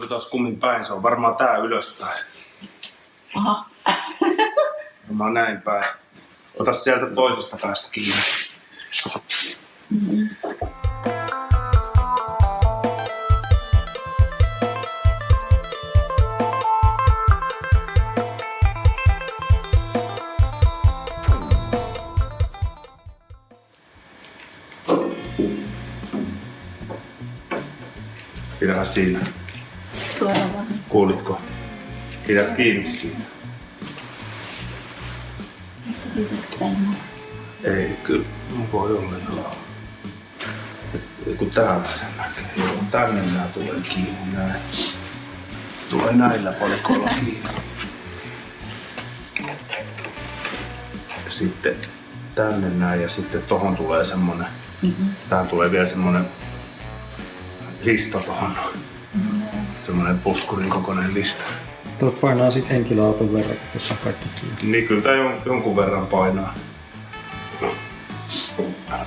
Otetaan kummin päin, se on varmaan tää ylöspäin. Aha. Varmaan näin päin. Ota sieltä toisesta päästä kiinni. Pidähän siinä. Tuoda vähän. Kuulitko? Pidä kiinni siinä. Ei, kyllä voi olla joo. Et- Kun täältä sen näkee. Joo, tänne nää tulee kiinni näin. Tulee näillä palikoilla kiinni. Sitten tänne näin ja sitten tohon tulee semmonen, Mm-hmm. tähän tulee vielä semmonen lista tohon. Semmonen puskurin kokoinen lista. Tuo painaa sit henkilöauton verran, kun tuossa on kaikki kiinni. Niin kyllä tää jon- jonkun verran painaa.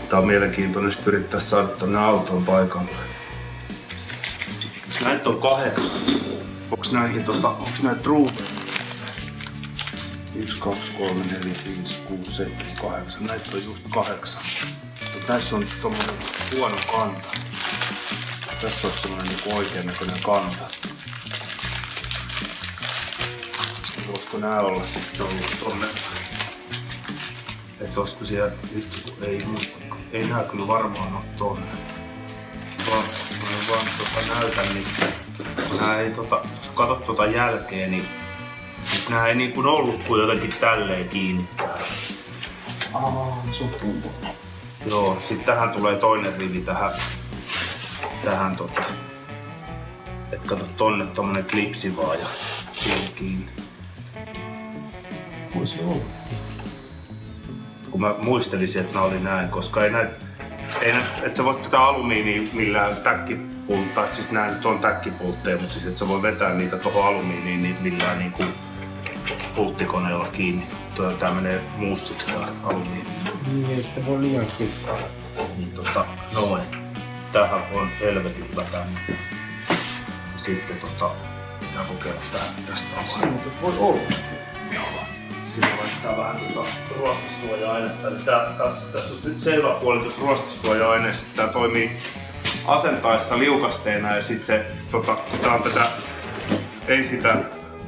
Tää on mielenkiintoinen sit yrittää saada tonne autoon paikalle. Jos näitä on kahdeksan, onks näihin tota, onks näitä ruutuja? 1, 2, 3, 4, 5, 6, 7, 8. Näitä on just kahdeksan. Tässä on tommonen huono kanta. Tässä on semmonen niinku oikean näköinen kanta. Voisiko nää olla sitten ollut tonne? Et olisiko siellä, itse kun ei muista. Ei nää kyllä varmaan oo tonne. Vaan, mä vaan tota näytän, niin kun nää ei tota, jos katsot tota jälkeen, niin siis nää ei niin kuin ollut kuin jotenkin tälleen kiinni täällä. Aa, sun tuntuu. Joo, sit tähän tulee toinen rivi tähän, tähän tota, et kato tonne tommonen klipsi vaan ja siihen kiinni. Voisi olla. kun mä muistelisin, että nämä oli näin, koska ei näitä, ei näitä, et sä voi tätä alumiinia millään täkkipulttaa, tai siis nämä nyt on täkkipultteja, mutta siis et sä voi vetää niitä tuohon alumiiniin niin millään niin kuin pulttikoneella kiinni. Tuo, tää menee muussiksi tää alumiini. Niin, ei sitten voi liian kitkaa. Niin tota, noin. Tähän on helvetin hyvä tänne. Ja sitten tota, pitää kokeilla tää tästä on Siinä voi olla. Joo. Siinä laittaa vähän tuota ruostesuoja-ainetta. Eli tää, tässä, tässä on nyt se hyvä puoli tuossa ruostesuoja-aineessa, tää toimii asentaessa liukasteena ja sit se, tota, tää on tätä, ei sitä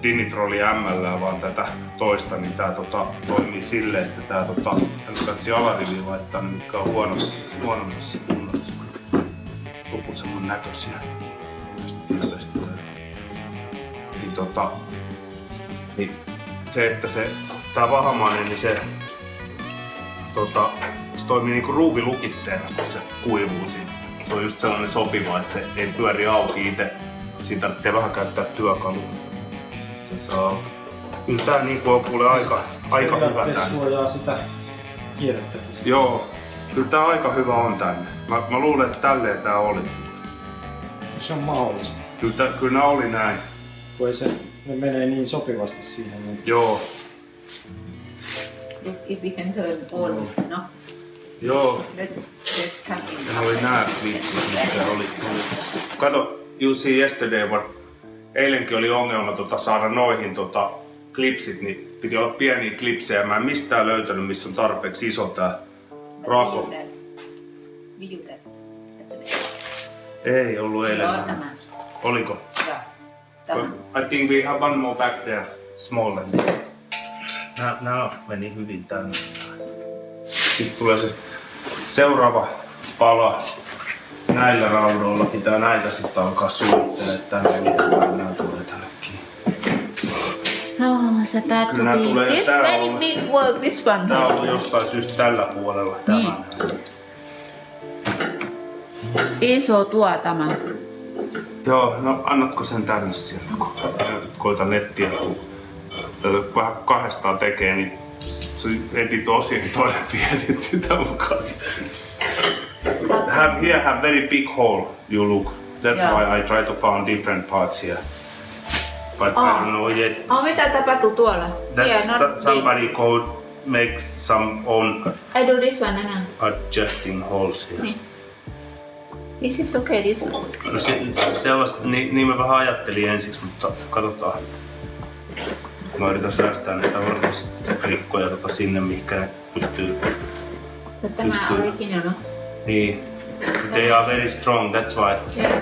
dinitroli ML, vaan tätä toista, niin tää tota, toimii sille, että tää tota, katsi alariviin laittaa, mitkä on huono, huonommassa kunnossa. Lupusemman näköisiä. Tulee. Niin tota, niin se, että se, tää vahamainen, niin se, tota, se toimii niinku ruuvilukitteena, kun se kuivuu siinä. Se on just sellainen sopiva, että se ei pyöri auki itse. Siinä tarvitsee vähän käyttää työkalua. Se saa... Kyllä tää niinku on kuule aika, aika hyvä tänne. suojaa sitä kierrettäkin. Joo, kyllä tää aika hyvä on tänne. Mä, mä luulen, että tälleen tää oli. Se on mahdollista. Kyllä, tää, kyllä nää oli näin. Ei se, ne menee niin sopivasti siihen. Niin Joo, if we can no? joo. Let's, let's come in. Ne oli nää klipsit, mitkä oli. Kato, you see yesterday what eilenkin oli ongelma tota, saada noihin tota, klipsit, niin piti olla pieniä klipsejä. Mä en mistään löytänyt, missä on tarpeeksi iso tää rako. It. Ei ollut eilen. Joo, tämä. Oliko? Joo. Tämä. I think we have one more back there, small than this. Nää, nää meni hyvin tänne. Sitten tulee se seuraava pala. Näillä raudoilla pitää näitä sitten alkaa suunnittelemaan tänne, miten nää tulee tänne. No, to tulee be this tää very on- big work, this one. Tää on ollut jostain syystä tällä puolella tämä. Iso tuo tämä. Joo, no annatko sen tänne sieltä, kun koitan nettiä. Tätä vähän kahdestaan tekee, niin se heti tosi toinen pieni sitä mukaan. Have, here have very big hole, you look. That's Yeah. why I try to find different parts here. But I Ah. don't know yet. Oh, mitä tapahtuu tuolla? That Here, so- somebody could make some own. I do this one, Anna. adjusting holes here. Niin. This is okay, this one. No se, sellaista, niin, niin mä vähän ajattelin ensiksi, mutta katsotaan. Mä yritän säästää näitä orkesrikkoja tota sinne, mihinkä ne pystyy. But tämä Pystyy. on original, no? Niin. They are very strong, that's why. Yeah.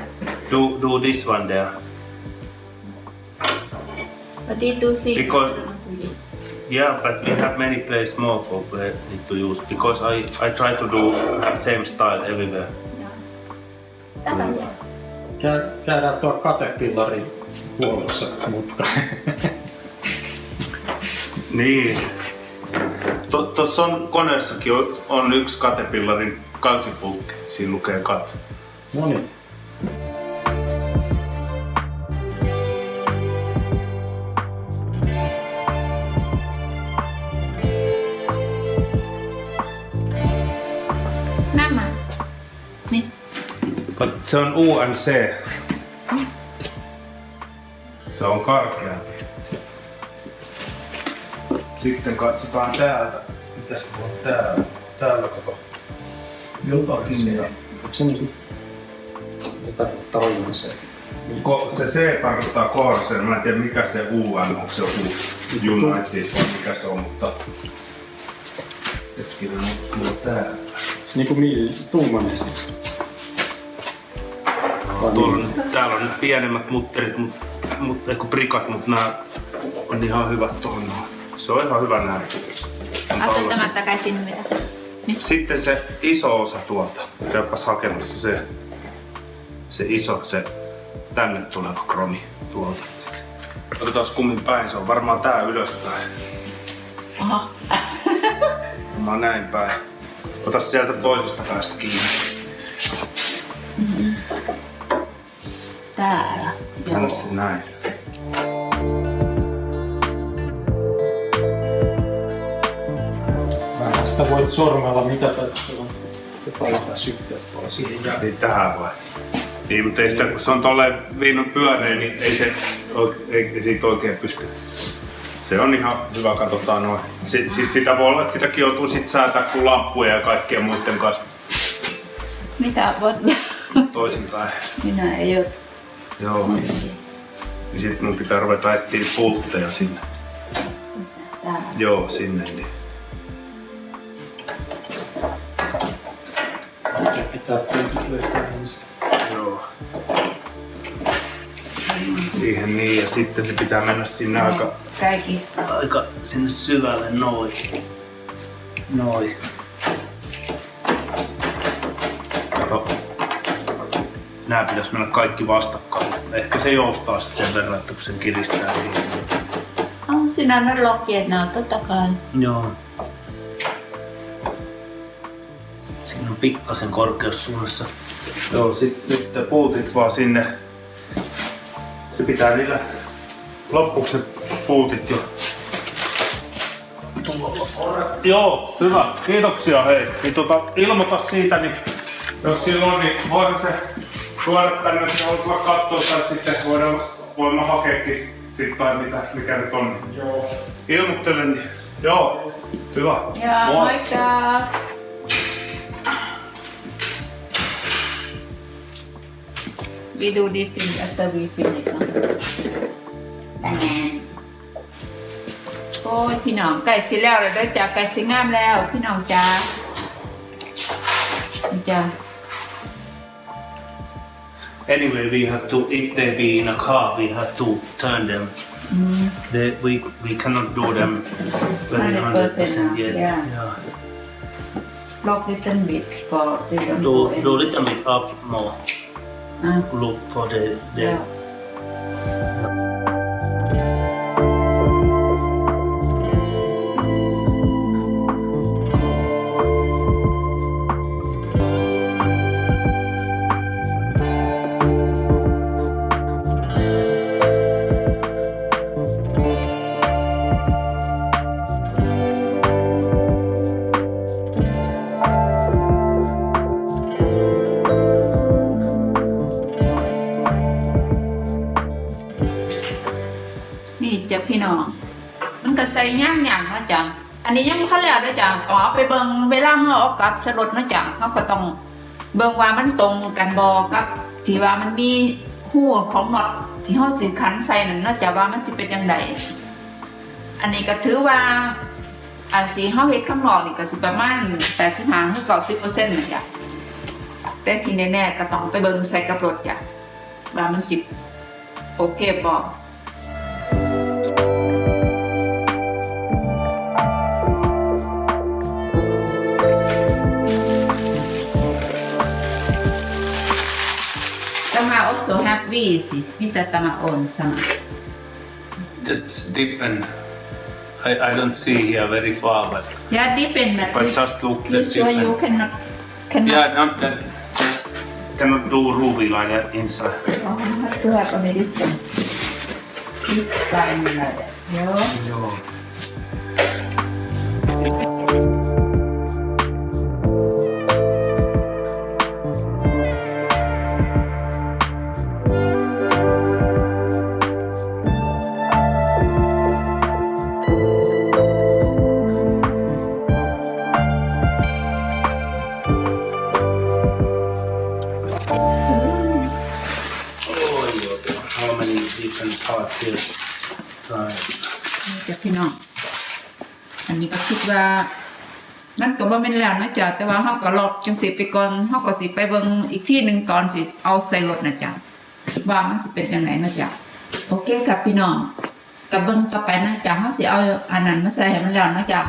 Do, do this one there. But it do see. Because- Yeah, but we have many places more for need to use because I, I try to do same style everywhere. Tämä jää. Käy, käydään tuo katepillarin huollossa mutka. Niin. Tuossa on koneessakin on, on yksi katepillarin kansipultti. Siinä lukee kat. no niin. Se on UNC. Se on karkea. Sitten katsotaan täältä. Mitäs mulla on täällä? Täällä kato. Jotakin siellä. Onko se niinku... Tarkoittaa se? Ko, se C tarkoittaa Corsair, mä en tiedä mikä se UN, onko se joku United vai mikä se on, mutta... Hetkinen, onko mulla täällä? Se niinku mill... Tummanen siis. Tuolla, niin? on- täällä on nyt pienemmät mutterit, mut, mut, eiku prikat, mutta nämä on ihan hyvät tuohon. Se on ihan hyvä näin. Ota tämä takaisin vielä. Sitten se iso osa tuolta. Käypäs hakemassa se, se iso, se tänne tuleva kromi tuolta. Otetaan kummin päin, se on varmaan tää ylöspäin. Oho. Mä näin päin. Ota sieltä toisesta päästä kiinni. Täällä. Se näin. Vähän sitä voit sormella mitata, että se on tuolla siihen jää. Niin tähän vai? Niin, mutta ei sitä, kun se on tolleen viinan pyöreä, niin ei se ei, ei siitä oikein pysty. Se on ihan hyvä, katsotaan noin. Si, siis sitä voi olla, että sitäkin joutuu sit säätää kuin lamppuja ja kaikkien muiden kanssa Mitä voit... toisinpäin. Minä ei oo. Joo. Niin sit mun pitää ruveta etsiä pultteja sinne. Täällä. Joo, sinne. Niin. Pitää punkit löytää ensin. Joo. Siihen niin, ja sitten se pitää mennä sinne aika Kaikki. aika sinne syvälle noin. Noin. Kato. Nää pitäis mennä kaikki vastakkain. Ehkä se joustaa sit sen verran, että kun sen kiristää siihen. On siinä ne on totta kai. Joo. Sitten siinä on pikkasen korkeussuunnassa. Joo, sit nyt puutit vaan sinne. Se pitää niillä loppuksi ne puutit jo Joo, hyvä. Kiitoksia hei. Niin tota, ilmoita siitä, niin jos silloin, niin voidaan se tuoda tänne, että voit tulla katsoa tai sitten voidaan, voimme hakeekin sit, tai mitä, mikä nyt on. Joo. Ilmoittelen, niin joo, hyvä. Joo, moikka! We do dipping after we finish เนอะโอ้ยพี่น้องไก่สิแล้วเลยเด้อจ้าไก่สิงามแล้ว พี่น้องจ้านี่จ้า Anyway, we have to, if they be in a car, we have to turn them. Mm. They, we, we cannot do them very 100% yet. Yeah. Little bit for they don't Do, go do little bit up more. อ่ะ Look for the, the Yeah. อันนี้ยังบ่ทันแล้วนะจ๊ะอ๋อไปเบิงเวลาเฮาเอากลับสลดนะจ๊ะเฮาก็ต้องเบิงว่ามันตรงกันบ่กับที่ว่ามันมีหูของน็อตที่เฮาสิขันใส่นั่นเนะจ้ะว่ามันสิเป็นจังไดอันนี้ก็ถือว่าอันสิเฮาเฮ็ดข้างนอกนี่ก็สิประมาณ85ถึง90%น่ะจ้ะแต่ที่แน่ๆก็ต้องไปเบิงใส่กับรถจ้ะว่ามันสิโอเคบ่ viisi. Mitä tämä on sana? It's different. I, I don't see here very far, but Yeah, depend. if I just look You at sure you different. cannot cannot? Yeah, not that. That's Cannot do ruby liner inside. Oh, you have to have a medicine. This time like that. Joo. Joo. Different parts here? Right. นี่จ้ะพี่น้อง อันนี้ก็คิดว่า นั่นก็บ่แม่นแล้วนะจ๊ะแต่ว่าเฮาก็ลอดจังสิไปก่อนเฮาก็สิไปเบิ่งอีกที่หนึงก่อนสิเอาใส่รถนะจ๊ะว่ามันสิเป็นจังไดนะจ๊ะโอเคครับพี่น้องกับเบิ่งต่อไปนะจ๊ะเฮาสิเอาอันนั้นมาใส่ให้มันแล้วนะจ๊ะ